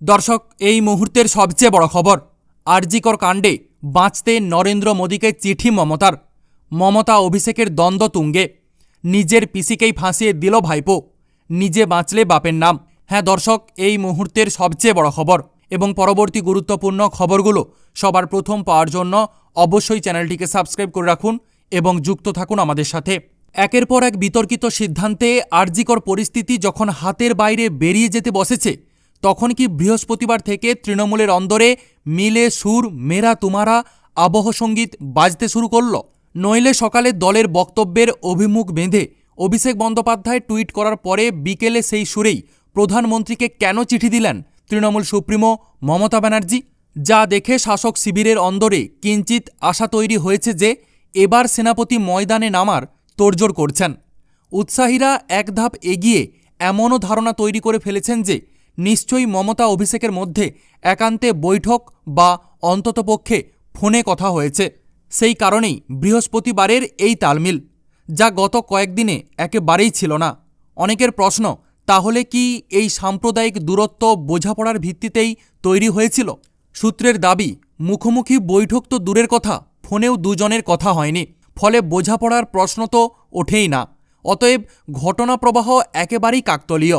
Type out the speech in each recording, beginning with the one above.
দর্শক, এই মুহূর্তের সবচেয়ে বড় খবর আরজিকর কাণ্ডে বাঁচতে নরেন্দ্র মোদীকে চিঠি মমতার। মমতা অভিষেকের দ্বন্দ্ব তুঙ্গে। নিজের পিসিকেই ফাঁসিয়ে দিল ভাইপো। নিজে বাঁচলে বাপের নাম। হ্যাঁ দর্শক, এই মুহূর্তের সবচেয়ে বড় খবর এবং পরবর্তী গুরুত্বপূর্ণ খবরগুলো সবার প্রথম পাওয়ার জন্য অবশ্যই চ্যানেলটিকে সাবস্ক্রাইব করে রাখুন এবং যুক্ত থাকুন আমাদের সাথে। একের পর এক বিতর্কিত সিদ্ধান্তে আরজিকর পরিস্থিতি যখন হাতের বাইরে বেরিয়ে যেতে বসেছে তখন কি বৃহস্পতিবার থেকে তৃণমূলের অন্দরে মিলে সুর, মেরা তুমারা, আবহ সংগীত বাজতে শুরু করল। নইলে সকালে দলের বক্তব্যের অভিমুখ বেঁধে অভিষেক বন্দ্যোপাধ্যায় টুইট করার পরে বিকেলে সেই সুরেই প্রধানমন্ত্রীকে কেন চিঠি দিলেন তৃণমূল সুপ্রিমো মমতা ব্যানার্জি? যা দেখে শাসক শিবিরের অন্দরে কিঞ্চিত আশা তৈরি হয়েছে যে এবার সেনাপতি ময়দানে নামার তোড়জোড় করছেন। উৎসাহীরা এক ধাপ এগিয়ে এমনও ধারণা তৈরি করে ফেলেছেন যে নিশ্চয়ই মমতা অভিষেকের মধ্যে একান্তে বৈঠক বা অন্ততপক্ষে ফোনে কথা হয়েছে। সেই কারণেই বৃহস্পতিবারের এই তালমিল, যা গত কয়েকদিনে একেবারেই ছিল না। অনেকের প্রশ্ন, তাহলে কি এই সাম্প্রদায়িক দূরত্ব বোঝাপড়ার ভিত্তিতেই তৈরি হয়েছিল? সূত্রের দাবি, মুখোমুখি বৈঠক তো দূরের কথা, ফোনেও দুজনের কথা হয়নি। ফলে বোঝাপড়ার প্রশ্ন তো ওঠেই না। অতএব ঘটনা প্রবাহ একেবারেই কাকতলীয়।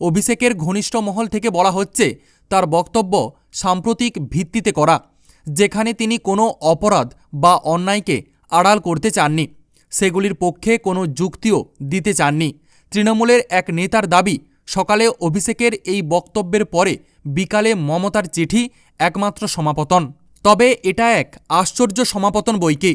অভিষেকের ঘনিষ্ঠ মহল থেকে বলা হচ্ছে, তার বক্তব্য সাম্প্রতিক ভিত্তিতে করা, যেখানে তিনি কোনো অপরাধ বা অন্যায়কে আড়াল করতে চাননি। সেগুলির পক্ষে কোনো যুক্তিও দিতে চাননি। তৃণমূলের এক নেতার দাবি, সকালে অভিষেকের এই বক্তব্যের পরে বিকালে মমতার চিঠি একমাত্র সমাপতন। তবে এটা এক আশ্চর্য সমাপতন বইকি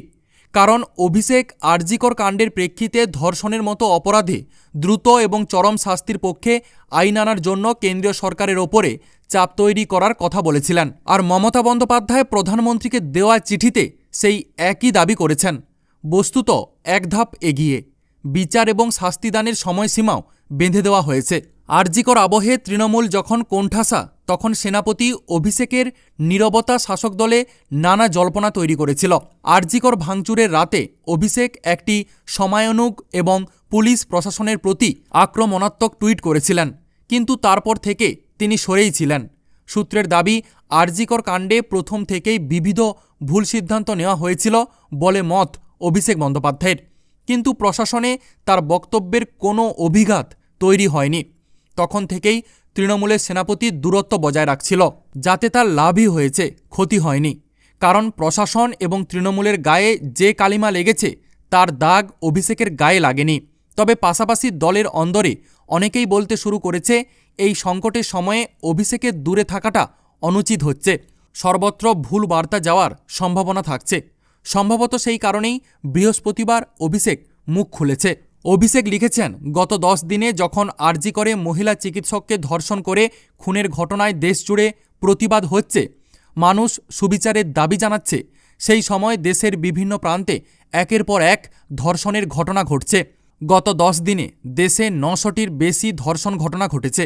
কারণ অভিষেক আরজিকর কাণ্ডের প্রেক্ষিতে ধর্ষণের মতো অপরাধে দ্রুত এবং চরম শাস্তির পক্ষে আইন আনার জন্য কেন্দ্রীয় সরকারের ওপরে চাপ তৈরি করার কথা বলেছিলেন। আর মমতা বন্দ্যোপাধ্যায় প্রধানমন্ত্রীকে দেওয়া চিঠিতে সেই একই দাবি করেছেন। বস্তুত এক ধাপ এগিয়ে। বিচার এবং শাস্তিদানের সময়সীমাও বেঁধে দেওয়া হয়েছে। আরজিকর আবহে তৃণমূল যখন কোণঠাসা, তখন সেনাপতি অভিষেকের নীরবতা শাসক দলে নানা জল্পনা তৈরি করেছিল। আরজিকর ভাঙচুরের রাতে অভিষেক একটি সময়ানুগ এবং পুলিশ প্রশাসনের প্রতি আক্রমণাত্মক টুইট করেছিলেন, কিন্তু তারপর থেকে তিনি সরেই ছিলেন। সূত্রের দাবি, আরজিকর কাণ্ডে প্রথম থেকেই বিবিধ ভুল সিদ্ধান্ত নেওয়া হয়েছিল বলে মত অভিষেক বন্দ্যোপাধ্যায়ের। কিন্তু প্রশাসনে তার বক্তব্যের কোনো অভিঘাত তৈরি হয়নি। তখন থেকেই তৃণমূলের সেনাপতি দূরত্ব বজায় রাখছিল, যাতে তার লাভই হয়েছে, ক্ষতি হয়নি। কারণ প্রশাসন এবং তৃণমূলের গায়ে যে কালিমা লেগেছে, তার দাগ অভিষেকের গায়ে লাগেনি। তবে পাশাপাশি দলের অন্দরে অনেকেই বলতে শুরু করেছে, এই সংকটের সময়ে অভিষেকের দূরে থাকাটা অনুচিত হচ্ছে। সর্বত্র ভুল বার্তা যাওয়ার সম্ভাবনা থাকছে। সম্ভবত সেই কারণেই বৃহস্পতিবার অভিষেক মুখ খুলেছে। অভিষেক লিখেছেন, গত দশ দিনে যখন আরজি করে মহিলা চিকিৎসককে ধর্ষণ করে খুনের ঘটনায় দেশ জুড়ে প্রতিবাদ হচ্ছে, মানুষ সুবিচারের দাবি জানাচ্ছে, সেই সময় দেশের বিভিন্ন প্রান্তে একের পর এক ধর্ষণের ঘটনা ঘটছে। গত দশ দিনে দেশে নশোটির বেশি ধর্ষণ ঘটনা ঘটেছে।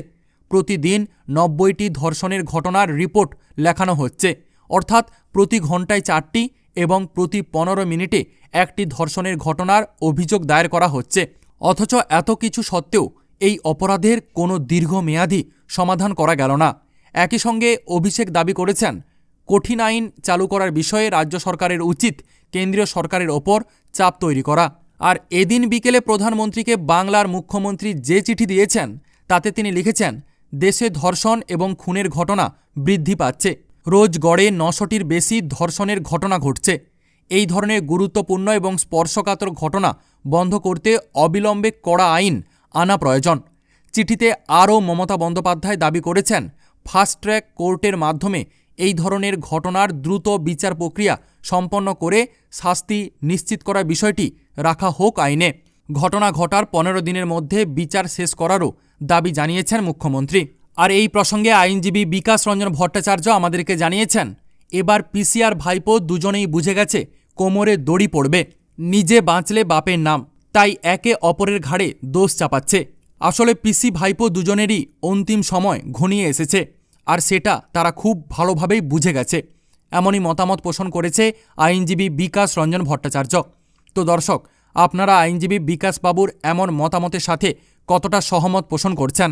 প্রতিদিন নব্বইটি ধর্ষণের ঘটনার রিপোর্ট লেখানো হচ্ছে। অর্থাৎ প্রতি ঘন্টায় চারটি এবং প্রতি পনেরো মিনিটে একটি ধর্ষণের ঘটনার অভিযোগ দায়ের করা হচ্ছে। অথচ এত কিছু সত্ত্বেও এই অপরাধের কোনো দীর্ঘমেয়াদী সমাধান করা গেল না। একই সঙ্গে অভিষেক দাবি করেছেন, কঠিন আইন চালু করার বিষয়ে রাজ্য সরকারের উচিত কেন্দ্রীয় সরকারের ওপর চাপ তৈরি করা। আর এদিন বিকেলে প্রধানমন্ত্রীকে বাংলার মুখ্যমন্ত্রী যে চিঠি দিয়েছেন, তাতে তিনি লিখেছেন, দেশে ধর্ষণ এবং খুনের ঘটনা বৃদ্ধি পাচ্ছে। রোজ গড়ে নশোটির বেশি ধর্ষণের ঘটনা ঘটছে। এই ধরনের গুরুত্বপূর্ণ এবং স্পর্শকাতর ঘটনা বন্ধ করতে অবিলম্বে কড়া আইন আনা প্রয়োজন। চিঠিতে আরও মমতা বন্দ্যোপাধ্যায় দাবি করেছেন, ফাস্ট ট্র্যাক কোর্টের মাধ্যমে এই ধরনের ঘটনার দ্রুত বিচার প্রক্রিয়া সম্পন্ন করে শাস্তি নিশ্চিত করার বিষয়টি রাখা হোক আইনে। ঘটনা ঘটার পনেরো দিনের মধ্যে বিচার শেষ করারও দাবি জানিয়েছেন মুখ্যমন্ত্রী। আর এই প্রসঙ্গে আইনজীবী বিকাশ রঞ্জন ভট্টাচার্য আমাদেরকে জানিয়েছেন, এবার পিসিআর ভাইপো দুজনেই বুঝে গেছে কোমরে দড়ি পড়বে, নিজে বাঁচলে বাপের নাম, তাই একে অপরের ঘাড়ে দোষ চাপাচ্ছে। আসলে পিসি ভাইপো দুজনেরই অন্তিম সময় ঘনিয়ে এসেছে, আর সেটা তারা খুব ভালোভাবেই বুঝে গেছে, এমনই মতামত পোষণ করেছে আইনজীবী বিকাশ রঞ্জন ভট্টাচার্য। তো দর্শক, আপনারা আইনজীবী বিকাশ বাবুর এমন মতামতের সাথে কতটা সহমত পোষণ করছেন?